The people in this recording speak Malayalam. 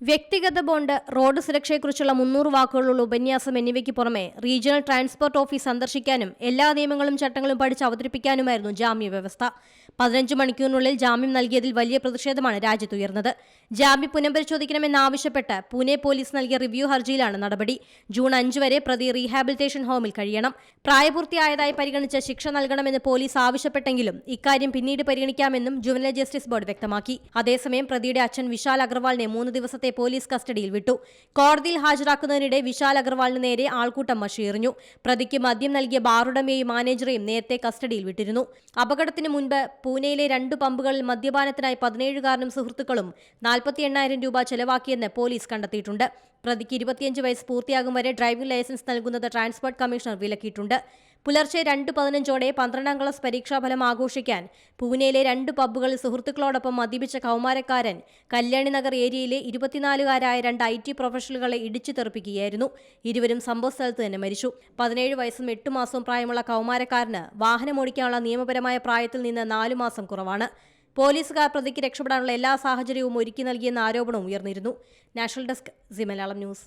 വ്യക്തിഗത ബോണ്ട് റോഡ് സുരക്ഷയെക്കുറിച്ചുള്ള മുന്നൂറ് വാക്കുകളുള്ള ഉപന്യാസം എന്നിവയ്ക്ക് പുറമെ റീജിയണൽ ട്രാൻസ്പോർട്ട് ഓഫീസ് സന്ദർശിക്കാനും എല്ലാ നിയമങ്ങളും ചട്ടങ്ങളും പഠിച്ച് അവതരിപ്പിക്കാനുമായിരുന്നു ജാമ്യ വ്യവസ്ഥ പതിനഞ്ച് മണിക്കൂറിനുള്ളിൽ ജാമ്യം നൽകിയതിൽ വലിയ പ്രതിഷേധമാണ് രാജ്യത്തുയർന്നത് ജാമ്യം പുനഃപരിശോധിക്കണമെന്നാവശ്യപ്പെട്ട് പൂനെ പോലീസ് നൽകിയ റിവ്യൂ ഹർജിയിലാണ് നടപടി. ജൂൺ അഞ്ച് വരെ പ്രതി റീഹാബിലിറ്റേഷൻ ഹോമിൽ കഴിയണം. പ്രായപൂർത്തിയായതായി പരിഗണിച്ച് ശിക്ഷ നൽകണമെന്ന് പോലീസ് ആവശ്യപ്പെട്ടെങ്കിലും ഇക്കാര്യം പിന്നീട് പരിഗണിക്കാമെന്നും ജുവനൽ ജസ്റ്റിസ് ബോർഡ് വ്യക്തമാക്കി. അതേസമയം പ്രതിയുടെ അച്ഛൻ വിശാൽ അഗർവാളിനെ മൂന്ന് ദിവസത്തെ പോലീസ് കസ്റ്റഡിയിൽ വിട്ടു. കോടതിയിൽ ഹാജരാക്കുന്നതിനിടെ വിശാൽ അഗർവാളിന് നേരെ ആൾക്കൂട്ടം മഷിയെറിഞ്ഞു പ്രതിക്ക് മദ്യം നൽകിയ ബാറുടമയെയും മാനേജറെയും നേരത്തെ കസ്റ്റഡിയിൽ വിട്ടിരുന്നു. അപകടത്തിന് മുൻപ് പൂനെയിലെ രണ്ട് പമ്പുകളിൽ മദ്യപാനത്തിനായി പതിനേഴുകാരനും സുഹൃത്തുക്കളും നാൽപ്പത്തി എണ്ണായിരം രൂപ ചെലവാക്കിയെന്ന് പോലീസ് കണ്ടെത്തിയിട്ടുണ്ട്. പ്രതിക്ക് ഇരുപത്തിയഞ്ച് വയസ്സ് പൂർത്തിയാകും വരെ ഡ്രൈവിംഗ് ലൈസൻസ് നൽകുന്നത് ട്രാൻസ്പോർട്ട് കമ്മീഷണർ വിലക്കിയിട്ടുണ്ട്. പുലർച്ചെ രണ്ട് പതിനഞ്ചോടെ പന്ത്രണ്ടാം ക്ലാസ് പരീക്ഷാഫലം ആഘോഷിക്കാൻ പൂനെയിലെ രണ്ട് പബ്ബുകളിൽ സുഹൃത്തുക്കളോടൊപ്പം മദ്യപിച്ച കൗമാരക്കാരൻ കല്യാണി നഗർ ഏരിയയിലെ ഇരുപത്തിനാലുകാരായ രണ്ട് ഐ ടി പ്രൊഫഷണലുകളെ ഇടിച്ചു തെറിപ്പിക്കുകയായിരുന്നു. ഇരുവരും സംഭവസ്ഥലത്ത് തന്നെ മരിച്ചു. പതിനേഴ് വയസ്സും എട്ട് മാസവും പ്രായമുള്ള കൗമാരക്കാരന് വാഹനമോടിക്കാനുള്ള നിയമപരമായ പ്രായത്തിൽ നിന്ന് നാലു മാസം കുറവാണ്. പോലീസുകാർ പ്രതിക്ക് രക്ഷപ്പെടാനുള്ള എല്ലാ സാഹചര്യവും ഒരുക്കി നൽകിയെന്ന ആരോപണം ഉയർന്നിരുന്നു. National desk C Malayalam news.